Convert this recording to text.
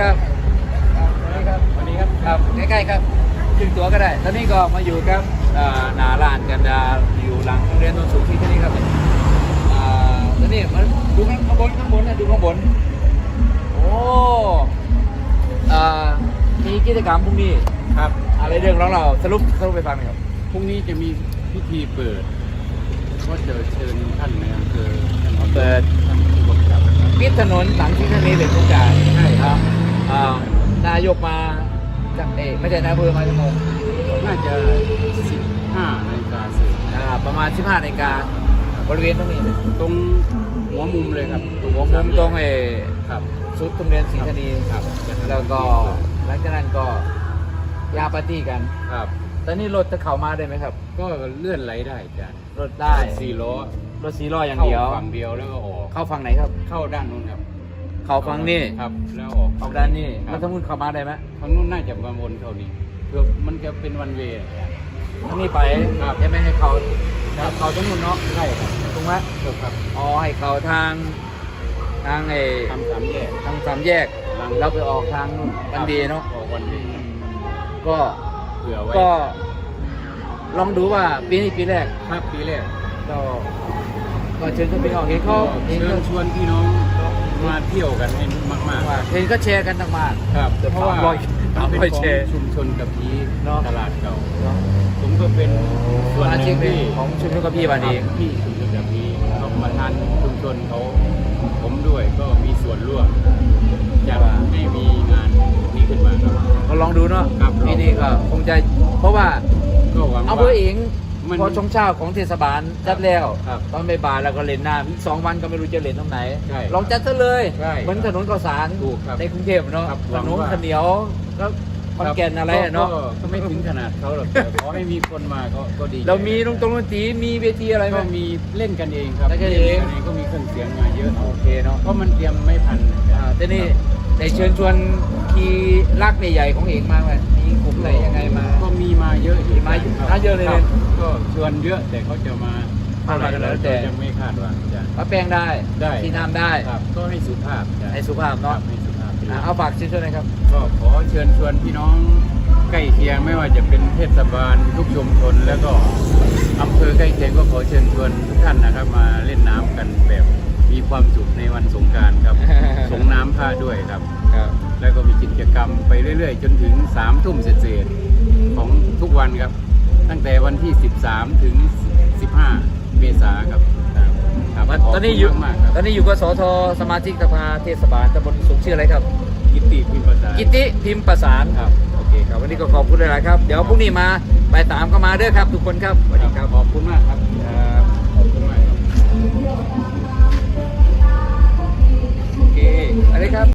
ครับครับสวัสดีครับวันนี้ครับครับใกล้ๆครับขึ้นตัวก็ได้ตอนนี้ก็มาอยู่ครับอ่าหนาลานกันดาอยู่หลังโรงเรียนโนนสูงที่ที่นี่ครับอ่าตอนนี้มาดูข้างบนข้างบนนะดูข้างบนโอ้อ่ามีกิจกรรมพรุ่งนี้ครับ อะไรเรื่องของเราสรุปสรุปไปฟังหน่อยครับพรุ่งนี้จะมีพิธีเปิดก็จะเชิญท่านในอำเภอท่านนายกเปิดท่านผู้กำกับครับปิดถนนหลังที่ท่านนี้เป็นผู้การใช่ครับ อ่านายกมาจากเอกไม่ใช่นายอำเภอมาจากโมงน่าจะ15นาฬิกาเสร็จอ่าประมาณ15นาฬิกาบริเวณตรงนี้เลยตรงหัวมุมเลยครับหัวมุมตรงเอครับสุดโรงเรียนศรีธานีครับ แล้วก็หลังจากนั้นก็ยาปาร์ตี้กันครับตอนนี้รถจะเข้ามาได้ไหมครับ ก็เลื่อนไหลได้อาจารย์รถได้สี่ล้อรถสีล้ออย่างเข้าเดียวฝั่งเดียวแล้วก็ออกเข้าฝั่งไหนครับ เข้าด้านนู้นครับ เข้าฝั่งนี้ครับ แล้วออกออกด้านนี้คแล้รัวบทั้งนู้นเข้ามาได้ไหมทางนู้นน่าจะมาวนเท่านี้เพื่อมันจะเป็นวันเวย์ทั้งนี้ไปครับจะไม่ให้เขาครับเขาทั้งนู้นเนาะใช่ครับตรงไหมครับอ๋อให้เขาทางทางไอ้ทำสามแยก ทางสามแยกหลังเราไปออกทางนู่นวันดีเนาะออกวันดีก็เผื่อไว้ก็ลองดูว่าปีนี้ปีแรก ครับปีแรกก็ก็เชิญชวนพี่น้องเห็นเขาเห็นเชิเขาญชวนพี่น้อง มาเที่ยวกันให้มากว่าเห็นก็แชร์กันต่างมากๆครับเพราะว่าร้อยมันเป็นร้อยของแชร์ชุมชนกับพีเนอะ ตลาดเก่าเนาะผมก็เป็นส่วนอาหชีนึ่พงที่ของชุมชนกับพี่บานเองที่ชุมชนกับพีเขาประธานชุมชนเขาผมด้วยก็มีส่วนร่วมอยากให้มีงานนี้ขึ้นมาครับ ก็ลองดูเนาะครับ ปีนี้ก็คงจะเพราะว่าก็หวังเอาว่าเพื่อเอง มันพอชงเช้าของเทศบาลจัดแล้ว ครับตอนบ่ายๆแล้วก็เล่นน้ำอีกสองวันก็ไม่รู้จะเล่นตรงไหน ใช่ลองจัดซะเลย ใช่เหมือนถนนข้าวสารถูกครับในกรุงเทพเนาะครับถหวังนนว่า ข้าวเหนียวแล้วคอนแก่นอะไรอะเนาะก็ก็ไม่ถึงขนาดเขาหรอกแต่ขอให้มีคนมาก็ก็ดีใจเรามีตรงตรงดนตรีมีเวทีอะไรไหม ก็มีเล่นกันเองครับเล่นกันเองก็มีเครื่องเสียงมาเยอะโอเคเนาะเพราะมันเตรียมไม่พันอ่าแต่นี่ในเชิญชวนคีย์ลักใหญ่ๆของเองมาไหมมีกลุ่มไหนยังไงมา ก็มีมาเยอะอยู่มีมาเยอะครับมาเยอะเลยครับก็ ชวนเยอะแต่เขาจะมาเท่าไหร่ก็แล้วแต่ยังไม่คาดหวังจ้ะปะแป้งได้ได้ ที่น้ำได้ครับก็ให้สุภาพจ้ะให้สุภาพครัเนาะบให้สุภาพอ่าเอาฝากเชิญชวนหน่อยครับ ก็ขอเชิญชวนพี่น้องใกล้เคียงไม่ว่าจะเป็นเทศบาลทุกชุมชนแล้วก็อำเภอใกล้เคียงก็ขอเชิญชวนทุกท่านนะครับ มาเล่นน้ำกันแบบมีความสุขในวันสงกรารครับ สงน้ำพระด้วยครับ ครับแล้วก็มีกิจกรรมไปเรื่อยๆ จนถึง3ามทุ่มเศษๆของทุกวันครับ ตั้งแต่วันที่ 13 ถึง 15 เมษายนครับครับขบตอนนี้อยู่คุณมากๆครับตอนนี้อยู่กับสทสมาชิกสภาเทศบาลตำบลสุขชื่ออะไรครับ กิตติพิมพ์ภาษากิติพิมพ์ประสานครับโอเคครับวันนี้ก็ขอบคุณหลายๆครับ เดี๋ยวพรุ่งนี้มาไปตามก็มาเด้อครับ ทุกคนครับสวัสดีครับ ขอบคุณมากครับ